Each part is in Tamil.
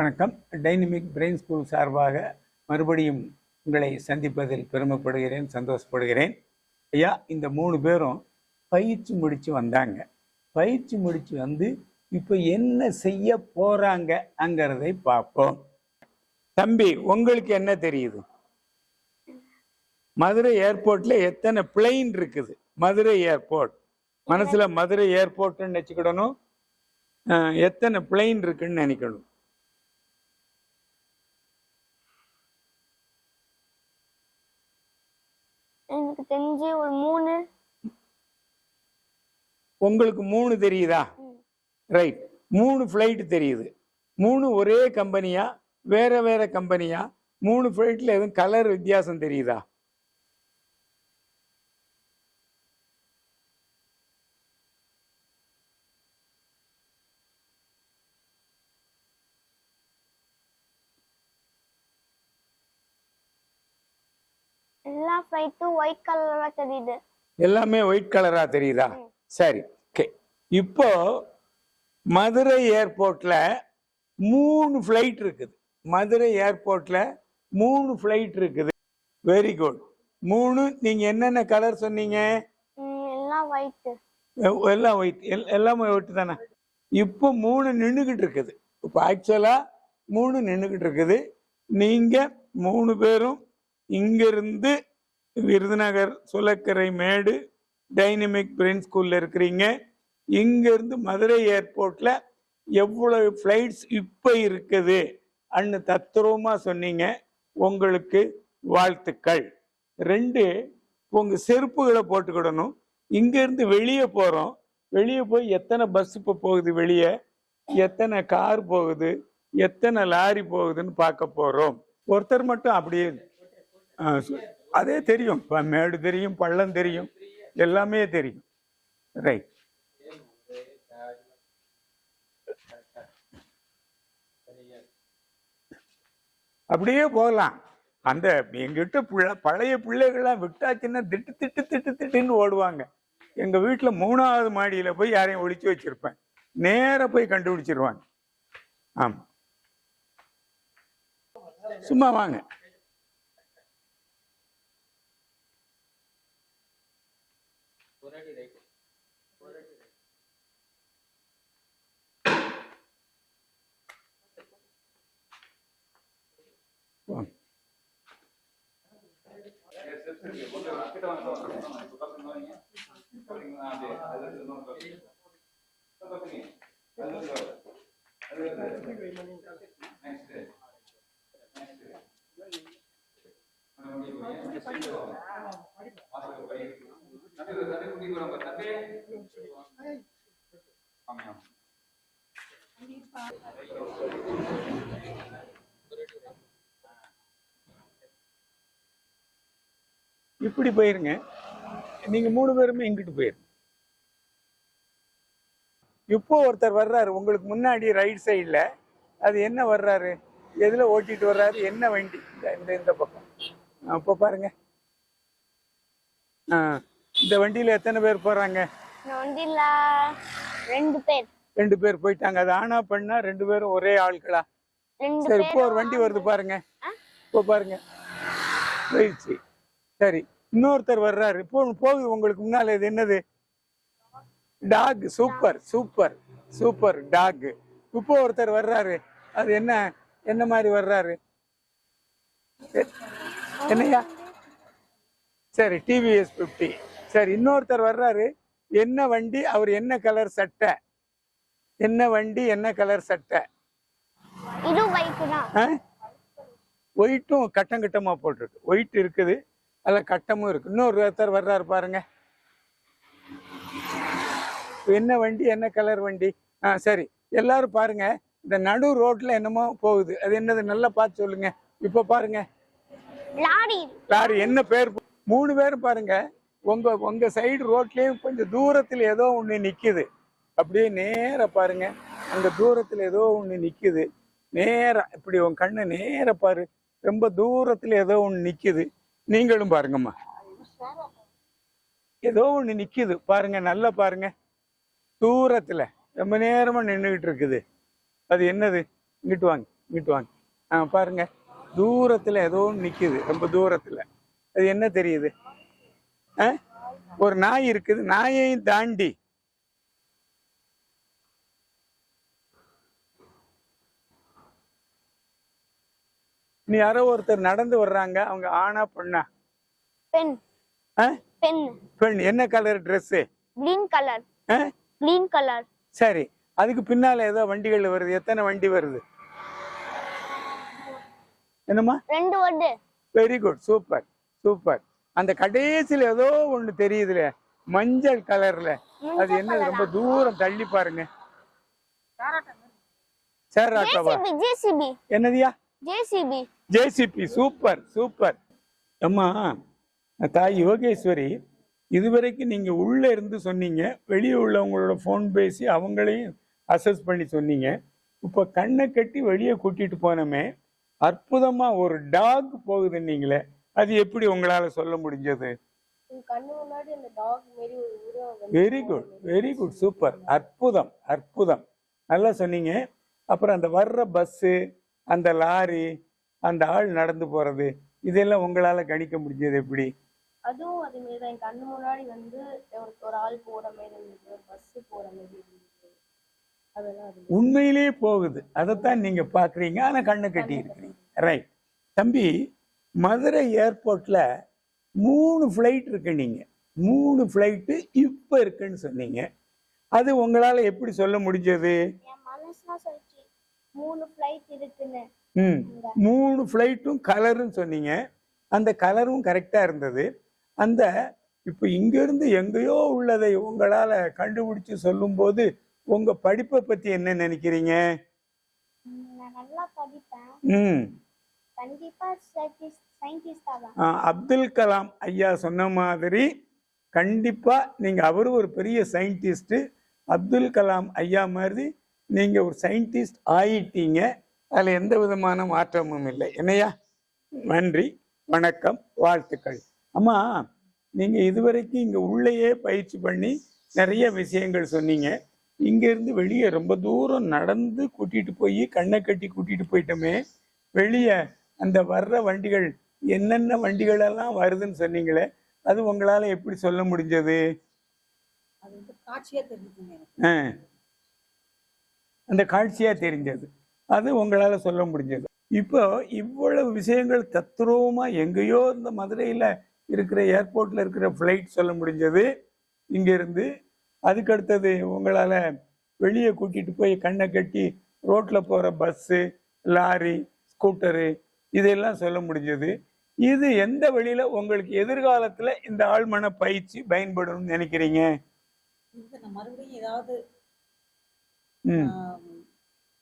வணக்கம். டைனமிக் பிரெயின் ஸ்கூல் சார்பாக மறுபடியும் உங்களை சந்திப்பதில் பெருமைப்படுகிறேன் சந்தோஷப்படுகிறேன். ஐயா இந்த மூணு பேரும் பயிற்சி முடித்து வந்தாங்க. பயிற்சி முடித்து வந்து இப்போ என்ன செய்ய போறாங்க அங்கிறதை பார்ப்போம் தம்பி உங்களுக்கு என்ன தெரியுது? மதுரை ஏர்போர்ட்ல எத்தனை பிளெயின் இருக்குது? மதுரை ஏர்போர்ட். மனசுல மதுரை ஏர்போர்ட்னு நினச்சிக்கிடணும். எத்தனை பிளெயின் இருக்குன்னு நினைக்கணும்? தெரிஞ்சு ஒரு மூணு. உங்களுக்கு மூணு தெரியுதா? ரைட் மூணு ஃப்ளைட் தெரியுது. மூணு ஒரே கம்பெனியா வேற வேற கம்பெனியா மூணு ஃப்ளைட்ல எதுவும் கலர் வித்தியாசம் தெரியுதா? எல்லா ஃப்ளைட்டும் ஒயிட் கலர்ல தெரியுது. எல்லாமே ஒயிட் கலரா தெரியுதா? சரி. ஓகே இப்போ மதுரை ஏர்போர்ட்ல மூணு ஃப்ளைட் இருக்குது. மதுரை ஏர்போர்ட்ல மூணு ஃப்ளைட் இருக்குது. வெரி குட் மூணு நீங்க என்னென்ன கலர் சொன்னீங்க? எல்லாம் ஒயிட் எல்லாம் ஒயிட் எல்லாமே ஒயிட் தானே? இப்போ மூணு நின்றுக்கிட்டு இருக்குது. இப்போ ஆக்சுவலா மூணு நின்றுக்கிட்டு இருக்குது. நீங்க மூணு பேரும் இங்கிருந்து விருதுநகர் சுலக்கரை மேடு டைனமிக் பிரெயின் ஸ்கூலில் இருக்கிறீங்க. இங்கேருந்து மதுரை ஏர்போர்ட்டில் எவ்வளவு ஃப்ளைட்ஸ் இப்போ இருக்குது அன்னு தத்துரூபமா சொன்னீங்க. உங்களுக்கு வாழ்த்துக்கள். ரெண்டு உங்கள் செருப்புகளை போட்டுக்கிடணும். இங்கேருந்து வெளியே போகிறோம் வெளியே போய் எத்தனை பஸ் இப்போ போகுது வெளியே? எத்தனை கார் போகுது? எத்தனை லாரி போகுதுன்னு பார்க்க போகிறோம் ஒருத்தர் மட்டும் அப்படியே ஆ, அதே தெரியும். இப்போ மேடு தெரியும் பள்ளம் தெரியும். எல்லாமே தெரியும். ரைட் அப்படியே போகலாம். அந்த எங்கிட்ட பிள்ளை பழைய பிள்ளைகள்லாம் விட்டாச்சுன்னா திட்டு திட்டு திட்டு திட்டுன்னு ஓடுவாங்க. எங்கள் வீட்டில் மூணாவது மாடியில் போய் யாரையும் ஒழிச்சு வச்சிருப்பேன். நேராக போய் கண்டுபிடிச்சிருவாங்க. ஆமாம் சும்மா வாங்க. Tapi இப்படி போயிருங்க. நீங்க மூணு பேருமே இங்கிட்டு போயிருங்க. இப்போ ஒருத்தர் வர்றாரு உங்களுக்கு முன்னாடி ரைட் சைடுல அது என்ன வர்றாரு? எதுல ஓட்டிட்டு வர்றாரு? என்ன வண்டி? இந்த- இந்த இந்த பக்கம். ஆ, இப்போ பாருங்க இந்த வண்டியில எத்தனை பேர் போறாங்க? ரெண்டு பேர். ரெண்டு பேர் போயிட்டாங்க. அது ஆனா பண்ணா ரெண்டு பேரும் ஒரே ஆட்களா சரி இப்போ ஒரு வண்டி வருது பாருங்க. இப்போ பாருங்க. போயிடுச்சு. சரி இன்னொருத்தர் வர்றாரு. இப்போ போகுது உங்களுக்கு முன்னால இது என்னது? Dog super super super dog இப்போ ஒருத்தர் வர்றாரு. அது என்ன என்ன மாதிரி வர்றாரு? எ- என்னய்யா சரி டிவிஎஸ் பிப்டி சரி இன்னொருத்தர் வர்றாரு. என்ன வண்டி அவர் என்ன கலர் சட்டை? என்ன வண்டி என்ன கலர் சட்டை? ஒயிட்டும் கட்டம் கட்டமா போட்டிருக்கு. ஒயிட் இருக்குது. அதில் கட்டமும் இருக்கு. இன்னொரு ஒருத்தர் வர்றாரு பாருங்க. என்ன வண்டி என்ன கலர் வண்டி? ஆ சரி. எல்லாரும் பாருங்க. இந்த நடு ரோட்ல என்னமோ போகுது. அது என்னது? நல்லா பார்த்து சொல்லுங்க. இப்போ பாருங்க. லாரி. லாரி. என்ன பேர்? மூணு பேரும் பாருங்க. உங்க உங்க சைடு ரோட்லயும் கொஞ்சம் தூரத்துல ஏதோ ஒண்ணு நிக்குது. அப்படியே நேரா பாருங்க. அந்த தூரத்துல ஏதோ ஒண்ணு நிக்குது. நேரா. இப்படி உன் கண்ணு நேரா பாரு. ரொம்ப தூரத்துல ஏதோ ஒண்ணு நிக்குது. நீங்களும் பாருங்கம்மா. ஏதோ ஒன்று நிற்கிது பாருங்க நல்லா பாருங்க. தூரத்துல ரொம்ப நேரமா நின்றுகிட்டு இருக்குது. அது என்னது? இங்கிட்டு வாங்க இங்கிட்டு வாங்க. ஆ பாருங்க. தூரத்துல ஏதோ ஒன்று நிற்கிது ரொம்ப தூரத்துல. அது என்ன தெரியுது? ஆ? ஒரு நாய் இருக்குது. நாயையும் தாண்டி நீ யாரோ ஒருத்தர் நடந்து வர்றாங்க அவங்க ஆணா பொண்ணா? பென் ஆ? பென் பெண். என்ன colour Dress? Green colour green colour சரி. அதுக்கு பின்னால ஏதோ வண்டிகள் வருது. எத்தனை வண்டி வருது? என்னம்மா? ரெண்டு வருது. வெரி குட் சூப்பர் சூப்பர் அந்த கடைசியில ஏதோ ஒண்ணு தெரியுதுல. மஞ்சள் கலர்ல அது என்ன? ரொம்ப தூரம் தள்ளி பாருங்க. சார் ஆட்டோவா ஜேசிபி ஜேசிபி என்னதியா ஜேசிபி ஜேசிபி சூப்பர் சூப்பர். அம்மா தாய் யோகேஸ்வரி இதுவரைக்கும் நீங்க உள்ள இருந்து சொன்னீங்க. வெளியே உள்ளவங்களோட ஃபோன் பேசி அவங்களையும் அசஸ் பண்ணி சொன்னீங்க. இப்போ கண்ணை கட்டி வெளியே கூட்டிட்டு போனோமே அற்புதமா ஒரு டாக் போகுதுன்னீங்களே அது எப்படி உங்களால சொல்ல முடிஞ்சது? Very good very good super அற்புதம் அற்புதம். நல்லா சொன்னீங்க. அப்புறம் அந்த வர்ற பஸ்ஸு அந்த லாரி அந்த ஆள் நடந்து போறது இதெல்லாம் உங்களால கணிக்க முடிஞ்சது எப்படி? அதுவும் அதே மாதிரி தான். கண்ணு முன்னாடி வந்து ஒரு ஆள் போற மாதிரி இருந்தது. ஒரு பஸ் போற மாதிரி இருந்தது. அதெல்லாம் அது உண்மையிலேயே போகுது. அதைத்தான் நீங்க பாக்குறீங்க. ஆனா கண்ணை கட்டி இருக்கிறீங்க. ரைட் தம்பி மதுரை ஏர்போர்ட்ல மூணு ஃப்ளைட் இருக்கு நீங்க. மூணு ஃப்ளைட்டு இப்ப இருக்குன்னு சொன்னீங்க. அது உங்களால எப்படி சொல்ல முடிஞ்சது? மூணு ஃப்ளைட் இருக்குன்னு. ம். மூணு ஃப்ளைட்டும் கலருன்னு சொன்னீங்க. அந்த கலரும் கரெக்டா இருந்தது. அந்த இப்போ இங்கிருந்து எங்கேயோ உள்ளதை உங்களால கண்டுபிடிச்சு சொல்லும்போது உங்க படிப்பை பத்தி என்ன நினைக்கிறீங்க? ம். அப்துல் கலாம் ஐயா சொன்ன மாதிரி கண்டிப்பா நீங்க அவரு ஒரு பெரிய சயின்டிஸ்ட் அப்துல் கலாம் ஐயா மாதிரி நீங்க ஒரு சயின்டிஸ்ட் ஆயிட்டீங்க. அதுல எந்த விதமான மாற்றமும் இல்லை. என்னையா? நன்றி வணக்கம் வாழ்த்துக்கள். அம்மா நீங்க இதுவரைக்கும் இங்க உள்ளேயே பயிற்சி பண்ணி நிறைய விஷயங்கள் சொன்னீங்க. இங்க இருந்து வெளியே ரொம்ப தூரம் நடந்து கூட்டிட்டு போய் கண்ணை கட்டி கூட்டிட்டு போயிட்டோமே. வெளியே அந்த வர்ற வண்டிகள் என்னென்ன வண்டிகள் எல்லாம் வருதுன்னு சொன்னீங்களே அது உங்களால எப்படி சொல்ல முடிஞ்சது. அந்த காட்சியா தெரிஞ்சது. அது உங்களால சொல்ல முடிஞ்சது. இப்போ இவ்வளவு விஷயங்கள் தத்ரூபமா எங்கேயோ இந்த மதுரையில இருக்கிற ஏர்போர்ட்ல இருக்கிற ஃப்ளைட் சொல்ல முடிஞ்சது. இங்க இருந்து அதுக்கு அடுத்தது உங்களால வெளியே கூட்டிட்டு போய் கண்ணை கட்டி ரோட்ல போற பஸ்ஸு லாரி ஸ்கூட்டரு இதெல்லாம் சொல்ல முடிஞ்சது. இது எந்த வழியில உங்களுக்கு எதிர்காலத்துல இந்த ஆழ்மன பயிற்சி பயன்படும்னு நினைக்கிறீங்க? மறுபடியும் ஏதாவது ம் ஆம், தோல்வியே இல்லாம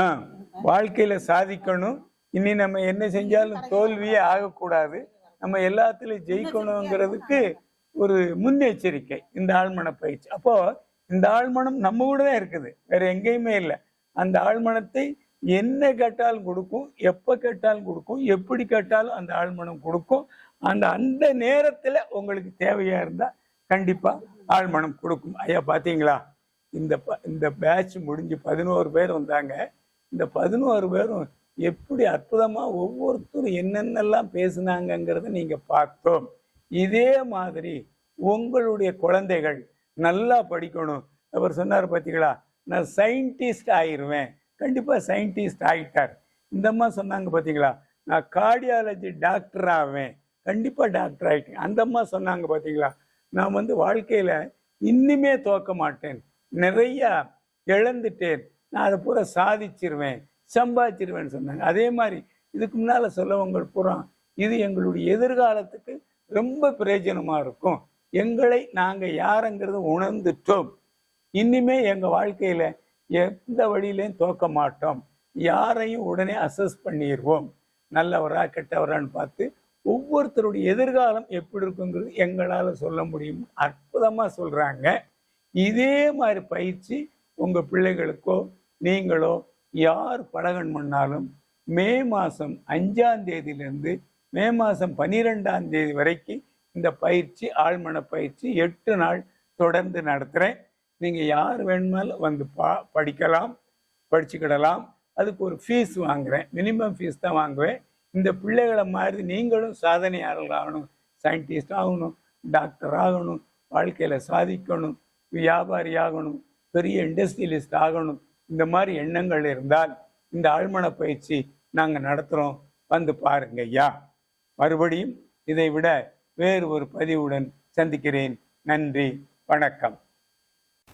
ஆ வாழ்க்கையில சாதிக்கணும். இனி நம்ம என்ன செஞ்சாலும் தோல்வியே ஆகக்கூடாது. நம்ம எல்லாத்துலயும் ஜெயிக்கணுங்கிறதுக்கு ஒரு முன்னெச்சரிக்கை இந்த ஆழ்மன பயிற்சி அப்போ இந்த ஆழ்மனம் நம்ம கூட தான் இருக்குது. வேற எங்கேயுமே இல்லை. அந்த ஆழ்மனத்தை என்ன கேட்டாலும் கொடுக்கும் எப்ப கேட்டாலும் கொடுக்கும் எப்படி கேட்டாலும் அந்த ஆழ்மனம் கொடுக்கும். அந்த அந்த நேரத்துல உங்களுக்கு தேவையா இருந்தா கண்டிப்பா ஆழ்மனம் கொடுக்கும். ஐயா பாத்தீங்களா? இந்த ப- இந்த பேட்ச் முடிஞ்சு பதினோரு பேர் வந்தாங்க. இந்த பதினோரு பேரும் எப்படி அற்புதமாக ஒவ்வொருத்தரும் என்னென்னலாம் பேசுனாங்கங்கிறத நீங்கள் பார்த்தோம். இதே மாதிரி உங்களுடைய குழந்தைகள் நல்லா படிக்கணும். அவர் சொன்னார் பார்த்தீங்களா நான் சயின்டிஸ்ட் ஆயிருவேன். கண்டிப்பாக சயின்டிஸ்ட் ஆகிட்டார் இந்தம்மா சொன்னாங்க பார்த்தீங்களா நான் கார்டியாலஜி டாக்டர் ஆவேன். கண்டிப்பாக டாக்டர் ஆகிட்டேன் அந்தம்மா சொன்னாங்க பார்த்தீங்களா நான் வந்து வாழ்க்கையில் இன்னுமே தோக்க மாட்டேன். நிறைய இழந்துட்டேன். நான் அதை பூரா சாதிச்சிருவேன் சம்பாதிச்சிருவேன்னு சொன்னாங்க. அதே மாதிரி இதுக்கு முன்னால சொல்லவங்க பூரா இது எங்களுடைய எதிர்காலத்துக்கு ரொம்ப பிரயோஜனமா இருக்கும். எங்களை நாங்கள் யாருங்கிறத உணர்ந்துட்டோம். இனிமே எங்கள் வாழ்க்கையில எந்த வழியிலையும் தோக்க மாட்டோம். யாரையும் உடனே அசஸ் பண்ணிடுவோம் நல்லவரா கெட்டவரான்னு பார்த்து ஒவ்வொருத்தருடைய எதிர்காலம் எப்படி இருக்குங்கிறது எங்களால் சொல்ல முடியும் அற்புதமாக சொல்கிறாங்க இதே மாதிரி பயிற்சி உங்க பிள்ளைகளுக்கோ நீங்களோ யார் பழகன் பண்ணாலும் மே மாதம் அஞ்சாம் தேதியிலிருந்து மே மாதம் பன்னிரெண்டாம் தேதி வரைக்கும் இந்த பயிற்சி ஆழ்மன பயிற்சி எட்டு நாள் தொடர்ந்து நடத்துகிறேன் நீங்கள் யார் வேணுமாலும் வந்து பா படிக்கலாம் படிச்சுக்கிடலாம். அதுக்கு ஒரு ஃபீஸ் வாங்குறேன். மினிமம் ஃபீஸ் தான் வாங்குவேன். இந்த பிள்ளைகளை மாதிரி நீங்களும் சாதனையாளர்கள் ஆகணும் சயின்டிஸ்ட் ஆகணும் டாக்டர் ஆகணும் வாழ்க்கையில் சாதிக்கணும் வியாபாரி ஆகணும் பெரிய இண்டஸ்ட்ரியலிஸ்ட் ஆகணும். இந்த மாதிரி எண்ணங்கள் இருந்தால் இந்த ஆழ்மன பயிற்சி நாங்கள் நடத்துகிறோம் வந்து பாருங்க ஐயா. மறுபடியும் இதை விட வேறு ஒரு பதிவுடன் சந்திக்கிறேன். நன்றி வணக்கம்.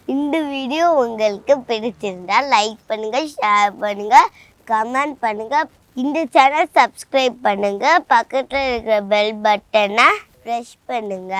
இந்த வீடியோ உங்களுக்கு பிடிச்சிருந்தால் லைக் பண்ணுங்க ஷேர் பண்ணுங்க கமெண்ட் பண்ணுங்க. இந்த சேனல் சப்ஸ்கிரைப் பண்ணுங்க. பக்கத்தில் இருக்கிற பெல் பட்டனை ப்ரெஷ் பண்ணுங்க.